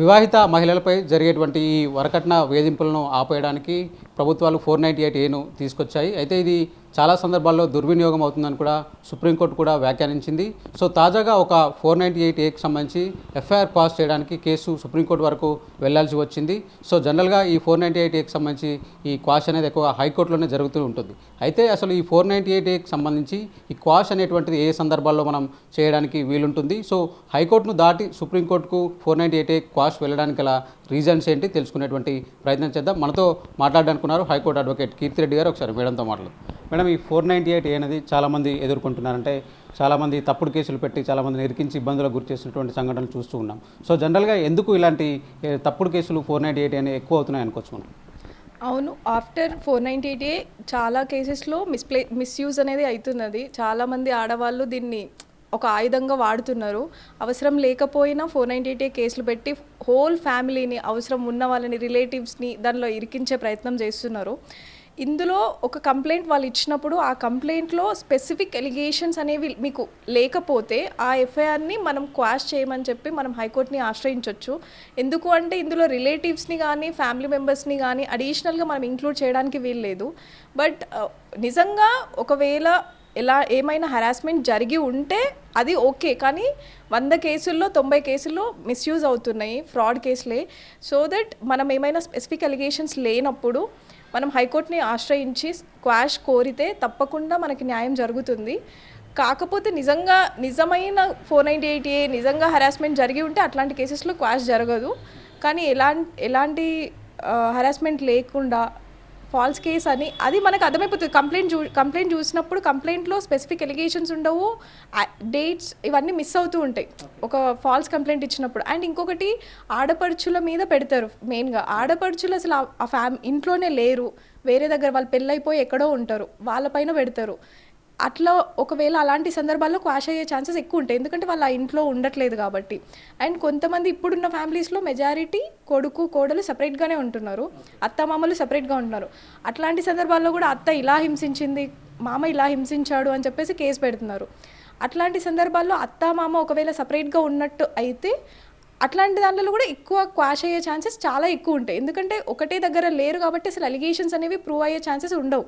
వివాహిత మహిళలపై జరిగేటువంటి ఈ వరకట్న వేధింపులను ఆపేయడానికి ప్రభుత్వాలు ఫోర్ నైంటీ ఎయిట్ ఏను తీసుకొచ్చాయి. అయితే ఇది చాలా సందర్భాల్లో దుర్వినియోగం అవుతుందని కూడా సుప్రీంకోర్టు కూడా వ్యాఖ్యానించింది. సో తాజాగా ఒక ఫోర్ నైంటీ ఎయిట్ ఏకి సంబంధించి ఎఫ్ఐఆర్ పాస్ చేయడానికి కేసు సుప్రీంకోర్టు వరకు వెళ్ళాల్సి వచ్చింది. సో జనరల్గా ఈ ఫోర్ నైంటీ ఎయిట్ ఏకి సంబంధించి ఈ క్వాష్ అనేది ఎక్కువ హైకోర్టులోనే జరుగుతూ ఉంటుంది. అయితే అసలు ఈ ఫోర్ నైంటీ ఎయిట్ ఏకి సంబంధించి ఈ క్వాష్ అనేటువంటిది ఏ సందర్భాల్లో మనం చేయడానికి వీలుంటుంది? సో హైకోర్టును దాటి సుప్రీంకోర్టుకు four ninety eight A quash వెళ్ళడానికి గల రీజన్స్ ఏంటి తెలుసుకునేటువంటి ప్రయత్నం చేద్దాం. మనతో మాట్లాడాలనుకున్నారు హైకోర్టు అడ్వకేట్ కీర్తిరెడ్డి గారు. ఒకసారి మేడంతో మాట్లాడు మేడం ఈ ఫోర్ నైంటీ ఎయిట్ అనేది చాలామంది ఎదుర్కొంటున్నారంటే చాలామంది తప్పుడు కేసులు పెట్టి చాలామంది ఇరికించి ఇబ్బందులకు గురి చేసినటువంటి సంఘటనలు చూస్తూ ఉన్నాం. సో జనరల్గా ఎందుకు ఇలాంటి తప్పుడు కేసులు ఫోర్ నైంటీ ఎయిట్ అనేవి ఎక్కువ అవుతున్నాయి అనుకోవచ్చు మనం అవును after four ninety eight A చాలా కేసెస్లో మిస్ప్లే మిస్యూజ్ అనేది అవుతున్నది చాలామంది ఆడవాళ్ళు దీన్ని ఒక ఆయుధంగా వాడుతున్నారు. అవసరం లేకపోయినా ఫోర్ నైంటీ ఎయిట్ ఏ కేసులు పెట్టి హోల్ ఫ్యామిలీని అవసరం ఉన్న వాళ్ళని రిలేటివ్స్ని దానిలో ఇరికించే ప్రయత్నం చేస్తున్నారు. ఇందులో ఒక కంప్లైంట్ వాళ్ళు ఇచ్చినప్పుడు ఆ కంప్లైంట్లో స్పెసిఫిక్ ఎలిగేషన్స్ అనేవి మీకు లేకపోతే ఆ ఎఫ్ఐఆర్ని మనం క్వాష్ చేయమని చెప్పి మనం హైకోర్టుని ఆశ్రయించవచ్చు ఎందుకు అంటే ఇందులో రిలేటివ్స్ని కానీ ఫ్యామిలీ మెంబర్స్ని కానీ అడిషనల్గా మనం ఇంక్లూడ్ చేయడానికి వీల్లేదు బట్ నిజంగా ఒకవేళ ఎలా ఏమైనా హరాస్మెంట్ జరిగి ఉంటే అది ఓకే. కానీ వంద కేసుల్లో తొంభై కేసుల్లో మిస్యూజ్ అవుతున్నాయి ఫ్రాడ్ కేసులే. సో దట్ మనం ఏమైనా స్పెసిఫిక్ అలిగేషన్స్ లేనప్పుడు మనం హైకోర్టుని ఆశ్రయించి క్వాష్ కోరితే తప్పకుండా మనకి న్యాయం జరుగుతుంది. కాకపోతే నిజంగా నిజమైన ఫోర్ నైంటీ ఎయిట్ ఏ నిజంగా హరాస్మెంట్ జరిగి ఉంటే అట్లాంటి కేసెస్లో క్వాష్ జరగదు. కానీ ఎలాంటి ఎలాంటి హరాస్మెంట్ లేకుండా ఫాల్స్ కేస్ అని అది మనకు అర్థమైపోతుంది. కంప్లైంట్ చూ కంప్లైంట్ చూసినప్పుడు కంప్లైంట్లో స్పెసిఫిక్ ఎలిగేషన్స్ ఉండవు. డేట్స్ ఇవన్నీ మిస్ అవుతూ ఉంటాయి. ఒక ఫాల్స్ కంప్లైంట్ ఇచ్చినప్పుడు. అండ్ ఇంకొకటి ఆడపడుచుల మీద పెడతారు. మెయిన్గా ఆడపడుచులు అసలు ఆ- ఫ్యామ్ ఇంట్లోనే లేరు. వేరే దగ్గర వాళ్ళు పెళ్ళైపోయి ఎక్కడో ఉంటారు. వాళ్ళపైన పెడతారు. అట్లా ఒకవేళ అలాంటి సందర్భాల్లో క్వాష్ అయ్యే ఛాన్సెస్ ఎక్కువ ఉంటాయి. ఎందుకంటే వాళ్ళు ఆ ఇంట్లో ఉండట్లేదు కాబట్టి. అండ్ కొంతమంది ఇప్పుడున్న ఫ్యామిలీస్లో మెజారిటీ కొడుకు కోడలు సపరేట్గానే ఉంటున్నారు. అత్త మామలు సపరేట్గా ఉంటున్నారు. అట్లాంటి సందర్భాల్లో కూడా అత్త ఇలా హింసించింది మామ ఇలా హింసించాడు అని చెప్పేసి కేసు పెడుతున్నారు. అట్లాంటి సందర్భాల్లో అత్త మామ ఒకవేళ సపరేట్గా ఉన్నట్టు అయితే అట్లాంటి దాంట్లో కూడా ఎక్కువ క్వాష్ అయ్యే ఛాన్సెస్ చాలా ఎక్కువ ఉంటాయి. ఎందుకంటే ఒకటే దగ్గర లేరు కాబట్టి అసలు అలిగేషన్స్ అనేవి ప్రూవ్ అయ్యే ఛాన్సెస్ ఉండవు.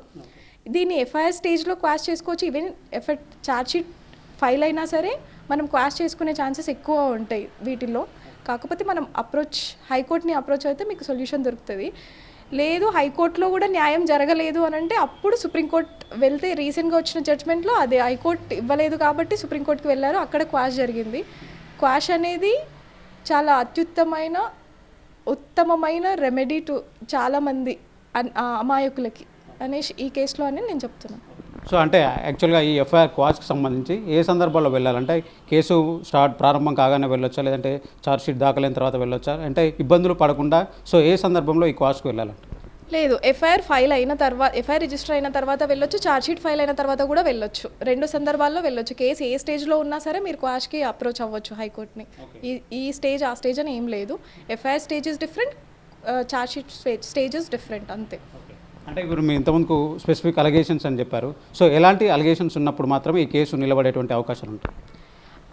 దీన్ని ఎఫ్ఐఆర్ స్టేజ్లో క్వాష్ చేసుకోవచ్చు. ఈవెన్ ఎఫెక్ట్ ఛార్జ్షీట్ ఫైల్ అయినా సరే మనం క్వాష్ చేసుకునే ఛాన్సెస్ ఎక్కువ ఉంటాయి వీటిల్లో. కాకపోతే మనం అప్రోచ్ హైకోర్టుని అప్రోచ్ అయితే మీకు సొల్యూషన్ దొరుకుతుంది. లేదు హైకోర్టులో కూడా న్యాయం జరగలేదు అని అంటే అప్పుడు సుప్రీంకోర్టు వెళ్తే రీసెంట్గా వచ్చిన జడ్జ్మెంట్లో అది హైకోర్టు ఇవ్వలేదు కాబట్టి సుప్రీంకోర్టుకి వెళ్ళారు. అక్కడ క్వాష్ జరిగింది. క్వాష్ అనేది చాలా అత్యుత్తమైన ఉత్తమమైన రెమెడీ టు చాలామంది అన్- అమాయకులకి. అనేసి ఈ కేసులో అని నేను చెప్తున్నాను. సో అంటే యాక్చువల్గా ఈ ఎఫ్ఐఆర్ క్వాష్కి సంబంధించి ఏ సందర్భాల్లో వెళ్ళాలంటే కేసు స్టార్ట్ ప్రారంభం కాగానే వెళ్ళొచ్చా? లేదంటే ఛార్జ్ షీట్ దాఖలైన తర్వాత వెళ్ళొచ్చా? అంటే ఇబ్బందులు పడకుండా సో ఏ సందర్భంలో ఈ క్వాష్కి వెళ్ళాలంటే? లేదు ఎఫ్ఐఆర్ ఫైల్ అయిన తర్వాత ఎఫ్ఐఆర్ రిజిస్టర్ అయిన తర్వాత వెళ్ళొచ్చు ఛార్జ్షీట్ ఫైల్ అయిన తర్వాత కూడా వెళ్ళొచ్చు. రెండు సందర్భాల్లో వెళ్ళొచ్చు. కేసు ఏ స్టేజ్లో ఉన్నా సరే మీరు క్వాష్కి అప్రోచ్ అవ్వచ్చు హైకోర్టుని. ఈ ఈ స్టేజ్ ఆ స్టేజ్ అని ఏం లేదు. FIR stage is different chargesheet stages different అంతే. అంటే ఇప్పుడు మీ ఇంతకుముందుకు స్పెసిఫిక్ అలిగేషన్స్ అని చెప్పారు. సో ఎలాంటి అలిగేషన్స్ ఉన్నప్పుడు మాత్రమే ఈ కేసు నిలబడేటువంటి అవకాశాలు ఉంటాయి?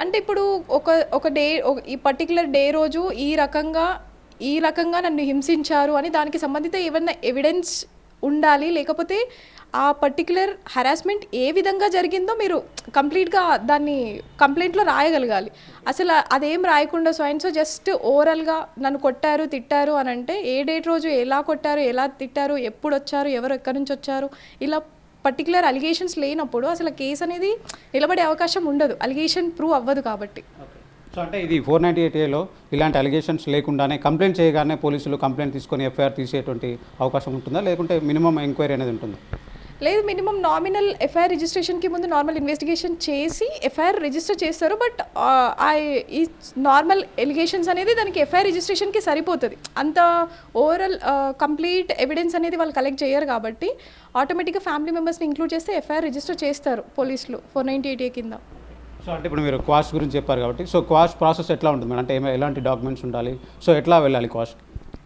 అంటే ఇప్పుడు ఒక ఒక డే ఒక- ఈ పర్టికులర్ డే రోజు ఈ రకంగా ఈ రకంగా నన్ను హింసించారు అని దానికి సంబంధిత ఏమన్నా ఎవిడెన్స్ ఉండాలి. లేకపోతే ఆ పర్టికులర్ హరాస్మెంట్ ఏ విధంగా జరిగిందో మీరు కంప్లీట్గా దాన్ని కంప్లైంట్లో రాయగలగాలి. అసలు అదేం రాయకుండా సో అండ్ సో జస్ట్ ఓవరాల్గా నన్ను కొట్టారు తిట్టారు అని అంటే ఏ డేట్ రోజు ఎలా కొట్టారు ఎలా తిట్టారు ఎప్పుడు వచ్చారు ఎవరు ఎక్కడి నుంచి వచ్చారు ఇలా పర్టికులర్ అలిగేషన్స్ లేనప్పుడు అసలు కేసు అనేది నిలబడే అవకాశం ఉండదు. అలిగేషన్ ప్రూవ్ అవ్వదు కాబట్టి. సో అంటే ఇది ఫోర్ నైంటీ ఎయిట్ ఏలో ఇలాంటి అలిగేషన్స్ లేకుండానే కంప్లైంట్ చేయగానే పోలీసులు కంప్లైంట్ తీసుకొని ఎఫ్ఐఆర్ తీసేటువంటి అవకాశం ఉంటుందా? లేకుంటే మినిమం ఎంక్వైరీ అనేది ఉంటుందా? లేదు మినిమం నామినల్ ఎఫ్ఐఆర్ రిజిస్ట్రేషన్కి ముందు నార్మల్ ఇన్వెస్టిగేషన్ చేసి ఎఫ్ఐఆర్ రిజిస్టర్ చేస్తారు. బట్ ఆ ఈ నార్మల్ ఎలిగేషన్స్ అనేది దానికి ఎఫ్ఐఆర్ రిజిస్ట్రేషన్కి సరిపోతుంది. అంత ఓవరాల్ కంప్లీట్ ఎవిడెన్స్ అనేది వాళ్ళు కలెక్ట్ చేయరు కాబట్టి ఆటోమేటిక్గా ఫ్యామిలీ మెంబర్స్ని ఇంక్లూడ్ చేస్తే ఎఫ్ఐఆర్ రిజిస్టర్ చేస్తారు పోలీసులు ఫోర్ నైంటీ ఎయిట్ ఏ కింద. సో అంటే ఇప్పుడు మీరు క్వాష్ గురించి చెప్పారు కాబట్టి సో క్వాష్ ప్రాసెస్ ఎట్లా ఉంటుంది? మేడం అంటే ఎలాంటి డాక్యుమెంట్స్ ఉండాలి? సో ఎట్లా వెళ్ళాలి క్వాష్?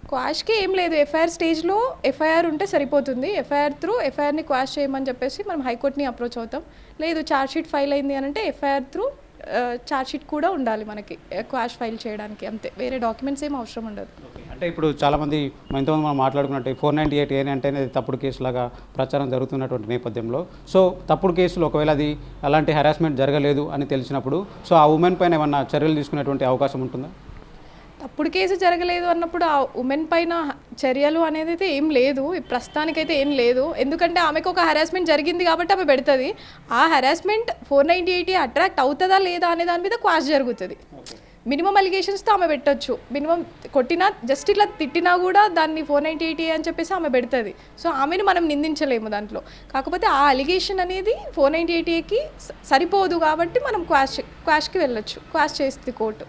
క్వాష్కి ఏం లేదు. ఎఫ్ఐఆర్ స్టేజ్లో ఎఫ్ఐఆర్ ఉంటే సరిపోతుంది. ఎఫ్ఐఆర్ త్రూ ఎఫ్ఐఆర్ని క్వాష్ చేయమని చెప్పేసి మనం హైకోర్టుని అప్రోచ్ అవుతాం. లేదు ఛార్జ్షీట్ ఫైల్ అయింది అని అంటే ఎఫ్ఐఆర్ త్రూ ఛార్జ్షీట్ కూడా ఉండాలి మనకి క్వాష్ ఫైల్ చేయడానికి. అంతే. వేరే డాక్యుమెంట్స్ ఏం అవసరం ఉండదు. అంటే ఇప్పుడు చాలామంది మన మనం మాట్లాడుకున్నట్టు ఫోర్ నైంటీ ఎయిట్ ఏని అంటేనే తప్పుడు కేసులాగా ప్రచారం జరుగుతున్నటువంటి నేపథ్యంలో. సో తప్పుడు కేసులు ఒకవేళ అది అలాంటి హెరాస్మెంట్ జరగలేదు అని తెలిసినప్పుడు సో ఆ ఉమెన్ పైన ఏమన్నా చర్యలు తీసుకునేటువంటి అవకాశం ఉంటుందా? తప్పుడు కేసు జరగలేదు అన్నప్పుడు ఆ ఉమెన్ పైన చర్యలు అనేది అయితే ఏం లేదు. ప్రస్తుతానికైతే ఏం లేదు. ఎందుకంటే ఆమెకు ఒక హెరాస్మెంట్ జరిగింది కాబట్టి ఆమె పెడుతుంది. ఆ harassment four ninety eighty attract అవుతుందా లేదా అనే దాని మీద క్వాష్ జరుగుతుంది. మినిమం అలిగేషన్స్తో ఆమె పెట్టొచ్చు. మినిమం కొట్టినా జస్ట్ ఇట్లా తిట్టినా కూడా దాన్ని ఫోర్ నైంటీ ఎయిటీ అని చెప్పేసి ఆమె పెడుతుంది. సో ఆమెను మనం నిందించలేము దాంట్లో. కాకపోతే ఆ అలిగేషన్ అనేది ఫోర్ నైంటీ ఎయిటీకి సరిపోదు కాబట్టి మనం క్వాష్ క్వాష్కి వెళ్ళొచ్చు. క్వాష్ చేస్తుంది కోర్టు.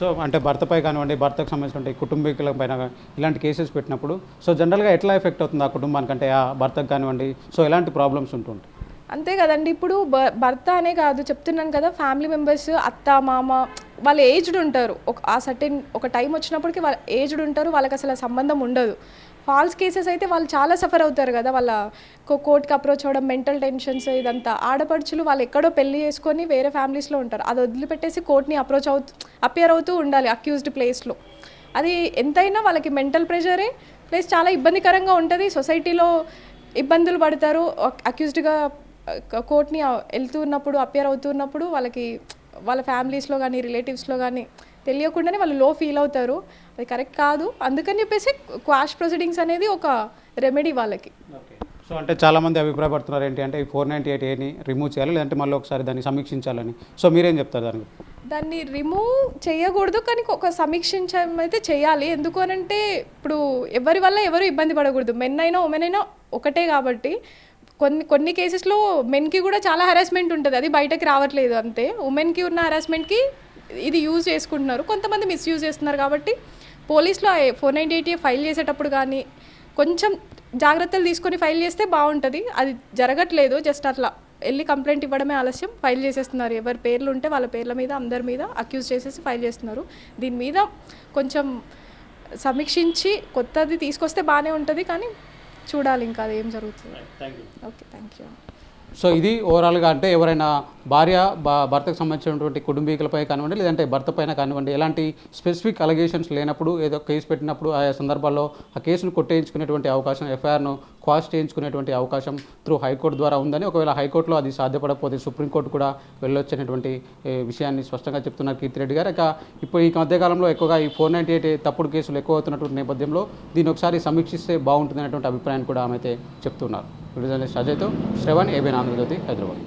సో అంటే భర్తపై కానివ్వండి భర్తకు సంబంధించిన కుటుంబీకుల పైన ఇలాంటి కేసెస్ పెట్టినప్పుడు సో జనరల్గా ఎట్లా ఎఫెక్ట్ అవుతుంది ఆ కుటుంబానికి అంటే ఆ భర్తకు కానివ్వండి సో ఎలాంటి ప్రాబ్లమ్స్ ఉంటుంటాయి అంతే కదండి. ఇప్పుడు భ- భర్త అనే కాదు చెప్తున్నాను కదా ఫ్యామిలీ మెంబర్స్ అత్త మామ వాళ్ళు ఏజ్డ్ ఉంటారు. ఒక ఆ సర్టెన్ ఒక టైం వచ్చినప్పటికి వాళ్ళు ఏజ్డ్ ఉంటారు వాళ్ళకి అసలు సంబంధం ఉండదు. ఫాల్స్ కేసెస్ అయితే వాళ్ళు చాలా సఫర్ అవుతారు కదా. వాళ్ళ కోర్టుకి అప్రోచ్ అవ్వడం మెంటల్ టెన్షన్స్ ఇదంతా. ఆడపడుచులు వాళ్ళు ఎక్కడో పెళ్ళి చేసుకొని వేరే ఫ్యామిలీస్లో ఉంటారు. అది వదిలిపెట్టేసి కోర్ట్ని అప్రోచ్ అవుతూ అపియర్ అవుతూ ఉండాలి అక్యూజ్డ్ ప్లేస్లో అది ఎంతైనా వాళ్ళకి మెంటల్ ప్రెషరే ప్లస్ చాలా ఇబ్బందికరంగా ఉంటుంది. సొసైటీలో ఇబ్బందులు పడతారు. అక్యూజ్డ్గా కోర్ట్ని వెళ్తున్నప్పుడు అపియర్ అవుతున్నప్పుడు వాళ్ళకి వాళ్ళ ఫ్యామిలీస్లో కానీ రిలేటివ్స్లో కానీ తెలియకుండానే వాళ్ళు లో ఫీల్ అవుతారు. అది కరెక్ట్ కాదు. అందుకని చెప్పేసి క్వాష్ ప్రొసీడింగ్స్ అనేది ఒక రెమెడీ వాళ్ళకి. సో అంటే చాలామంది అభిప్రాయపడుతున్నారు ఏంటి అంటే ఈ ఫోర్ నైంటీ ఎయిట్ ఏని రిమూవ్ చేయాలి లేదంటే మళ్ళీ ఒకసారి దాన్ని సమీక్షించాలని. సో మీరేం చెప్తారు దానికి? దాన్ని రిమూవ్ చేయకూడదు కానీ ఒక సమీక్షించడం అయితే చేయాలి. ఎందుకు అనంటే ఇప్పుడు ఎవరి వల్ల ఎవరు ఇబ్బంది పడకూడదు. మెన్ అయినా ఉమెన్ అయినా ఒకటే కాబట్టి. కొన్ని కొన్ని కేసెస్లో మెన్కి కూడా చాలా హెరాస్మెంట్ ఉంటుంది. అది బయటకి రావట్లేదు అంతే. ఉమెన్కి ఉన్న హెరాస్మెంట్కి ఇది యూజ్ చేసుకుంటున్నారు. కొంతమంది మిస్యూజ్ చేస్తున్నారు కాబట్టి పోలీస్లో ఫోర్ నైంటీ ఎయిటీ ఫైల్ చేసేటప్పుడు కానీ కొంచెం జాగ్రత్తలు తీసుకొని ఫైల్ చేస్తే బాగుంటుంది. అది జరగట్లేదు. జస్ట్ అట్లా వెళ్ళి కంప్లైంట్ ఇవ్వడమే ఆలస్యం. ఫైల్ చేసేస్తున్నారు. ఎవరి పేర్లు ఉంటే వాళ్ళ పేర్ల మీద అందరి మీద అక్యూజ్ చేసేసి ఫైల్ చేస్తున్నారు. దీని మీద కొంచెం సమీక్షించి కొత్తది తీసుకొస్తే బాగానే ఉంటుంది కానీ చూడాలి ఇంకా అది ఏం జరుగుతుంది. ఓకే థ్యాంక్ యూ సో ఇది ఓవరాల్గా అంటే ఎవరైనా భార్య భర్తకు సంబంధించినటువంటి కుటుంబీకులపై కానివ్వండి లేదంటే భర్త పైన కానివ్వండి ఎలాంటి స్పెసిఫిక్ అలిగేషన్స్ లేనప్పుడు ఏదో కేసు పెట్టినప్పుడు ఆయా సందర్భాల్లో ఆ కేసును కొట్టేయించుకునేటువంటి అవకాశం ఎఫ్ఐఆర్ను క్వాష్ చేయించుకునేటువంటి అవకాశం త్రూ హైకోర్టు ద్వారా ఉందని ఒకవేళ హైకోర్టులో అది సాధ్యపడకపోతే సుప్రీంకోర్టు కూడా వెళ్ళొచ్చినటువంటి విషయాన్ని స్పష్టంగా చెప్తున్నారు కీర్తిరెడ్డి గారు. ఇక ఇప్పుడు ఈ మధ్యకాలంలో ఎక్కువగా ఈ ఫోర్ నైంటీ ఎయిట్ తప్పుడు కేసులు ఎక్కువ అవుతున్నటువంటి నేపథ్యంలో దీన్ని ఒకసారి సమీక్షిస్తే బాగుంటుందనేటువంటి అభిప్రాయాన్ని కూడా ఆమె అయితే చెప్తున్నారు. Journalist అజయ్తో Shravan ABN Andhra Jyothi Hyderabad